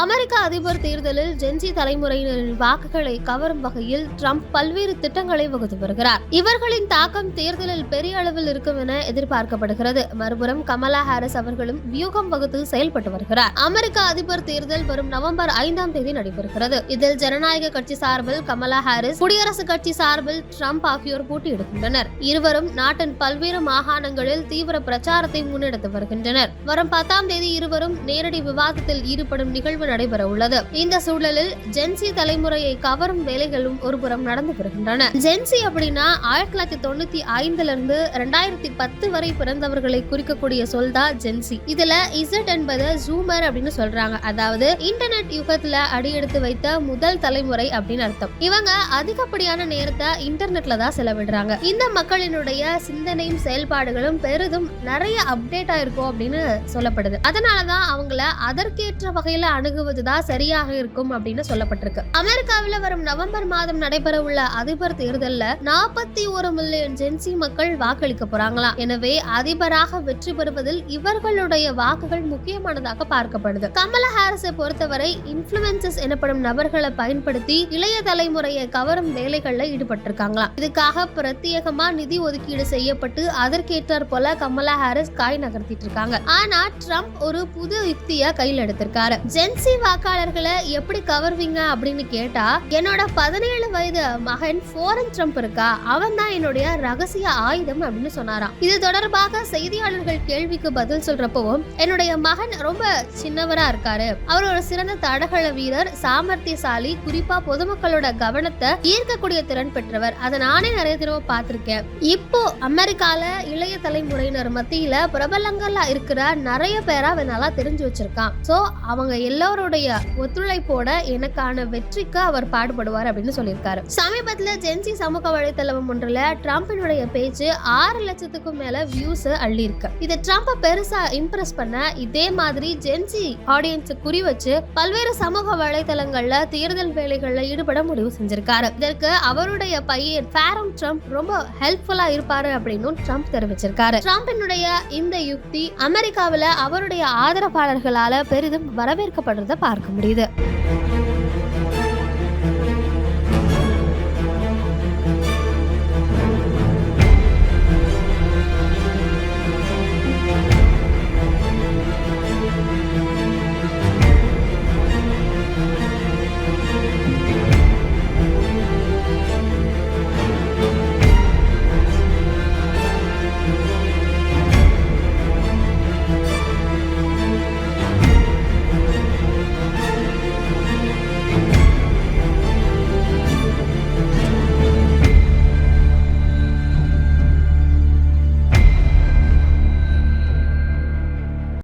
அமெரிக்க அதிபர் தேர்தலில் ஜென்சி தலைமுறையினரின் வாக்குகளை கவரும் வகையில் ட்ரம்ப் பல்வேறு திட்டங்களை வகுத்து வருகிறார். இவர்களின் தாக்கம் தேர்தலில் பெரிய அளவில் இருக்கும் என எதிர்பார்க்கப்படுகிறது. மறுபுறம் கமலா ஹாரிஸ் அவர்களும் வியூகம் வகுத்து செயல்பட்டு வருகிறார். அமெரிக்க அதிபர் தேர்தல் வரும் நவம்பர் ஐந்தாம் தேதி நடைபெறுகிறது. இதில் ஜனநாயக கட்சி சார்பில் கமலா ஹாரிஸ் குடியரசுக் கட்சி சார்பில் ட்ரம்ப் ஆகியோர் போட்டியிடுகின்றனர். இருவரும் நாட்டின் பல்வேறு மாகாணங்களில் தீவிர பிரச்சாரத்தை முன்னெடுத்து வருகின்றனர். வரும் பத்தாம் தேதி இருவரும் நேரடி விவாதத்தில் ஈடுபடும் நிகழ்வு நடைபெற உள்ளது இந்த சூழலில் ஜென்சி தலைமுறையை கவரும் வேலைகளும் ஒருபுறம் நடந்து வருகின்றன. ஜென்சி அப்படின்னா ஆயிரத்தி தொள்ளாயிரத்தி தொண்ணூத்தி ஐந்துல இருந்து ரெண்டாயிரத்தி பத்து வரை பிறந்தவர்களை குறிக்கக்கூடிய சொல் தான் ஜென்சி இதுல இசட் என்பது ஜூமர் அப்படின்னு சொல்றாங்க. அதாவது இன்டர்நெட் யுகத்துல அடியெடுத்து வைத்த முதல் தலைமுறை அப்படின்னு அர்த்தம். இவங்க அதிகப்படியான நேரத்தை இன்டர்நெட்ல தான் செலவிடுறாங்க. இந்த மக்களினுடைய சிந்தனையும் செயல்பாடுகளும் பெரிதும் நிறைய அப்டேட் ஆயிருக்கும் அப்படின்னு சொல்லப்படுது. அதனாலதான் அவங்கள அதற்கேற்ற வகையில அணுகுவதுதான் சரியாக இருக்கும் அப்படின்னு சொல்லப்பட்டிருக்கு. அமெரிக்காவில் வரும் நவம்பர் மாதம் நடைபெற உள்ள அதிபர் தேர்தலில் நாற்பத்தி ஒரு மில்லியன் ஜென்சி மக்கள் வாக்களிக்க போறாங்களாம் எனவே அதிபராக வெற்றி பெறுவதில் இவர்களுடைய வாக்குகள் முக்கியமானதாக பார்க்கப்படுது. கமலா ஹாரிஸை பொறுத்தவரை இன்ஃபுளுசஸ் எனப்படும் நபர்களை பயன்படுத்தி இளைய தலைமுறையை கவரும் வேலைகள்ல ஈடுபட்டிருக்காங்களாம் இதுக்காக பிரத்யேகமா நிதி ஒதுக்கீடு செய்யப்பட்டு அதற்கேற்றார் போல கமலா ஹாரிஸ் காய் நகர்த்திட்டு இருக்காங்க. ஆனா ட்ரம்ப் ஒரு புது யுக்திய கையில் எடுத்திருக்காரு. ஜென்ஸ் எம்சி வாக்காளர்களை எப்படி கவர்வீங்க அப்படின்னு கேட்டா என்னோட பதினேழு வயது மகன் ஃபோரன் ட்ரம்ப் இருக்கா அவன் தான் என்னுடைய ரகசிய ஆயுதம் அப்படின்னு சொன்னாராம். இது தொடர்பாக செய்தியாளர்கள் கேள்விக்கு பதில் சொல்றப்பவும் என்னுடைய மகன் ரொம்ப சின்னவரா இருக்காரு. அவர் ஒரு சிறந்த தடகள வீரர் சாமர்த்தியசாலி குறிப்பா பொதுமக்களோட கவனத்தை ஈர்க்கக்கூடிய திறன் பெற்றவர். அதை நானே நிறைய தடவை பார்த்திருக்கேன். இப்போ அமெரிக்கால இளைய தலைமுறையினர் மத்தியில பிரபலங்களா இருக்கிற நிறைய பேரா அவன் நல்லா தெரிஞ்சு வச்சிருக்கான். சோ அவங்க எல்லோருடைய ஒத்துழைப்போட எனக்கான வெற்றிக்கு அவர் பாடுபடுவார் அப்படின்னு சொல்லியிருக்காரு. சமீபத்துல ஜென்சி சமூக வலைத்தளம் ஒன்றில் ட்ரம்பினுடைய பேச்சு ஆறு லட்சத்துக்கும் மேல வியூஸ் அள்ளி இருக்கு இது ட்ரம்ப பெருசா இம்ப்ரெஸ் பண்ண இதே மாதிரி ஜென்சி ஆடியன்ஸ் குறி வச்சு பல்வேறு சமூக வலைத்தளங்கள்ல தேர்தல் வேலைகள்ல ஈடுபட முடிவு செஞ்சிருக்காரு. இதற்கு அவருடைய பையன் ஃபேரம் ட்ரம்ப் ரொம்ப ஹெல்ப்ஃபுல்லா இருப்பாரு அப்படின்னு ட்ரம்ப் தெரிவிச்சிருக்காரு. ட்ரம்பினுடைய இந்த யுக்தி அமெரிக்காவில் அவருடைய ஆதரவாளர்களால பெரிதும் வரவேற்கப்படும் வரவேற்கப்படுறத பார்க்க முடியுது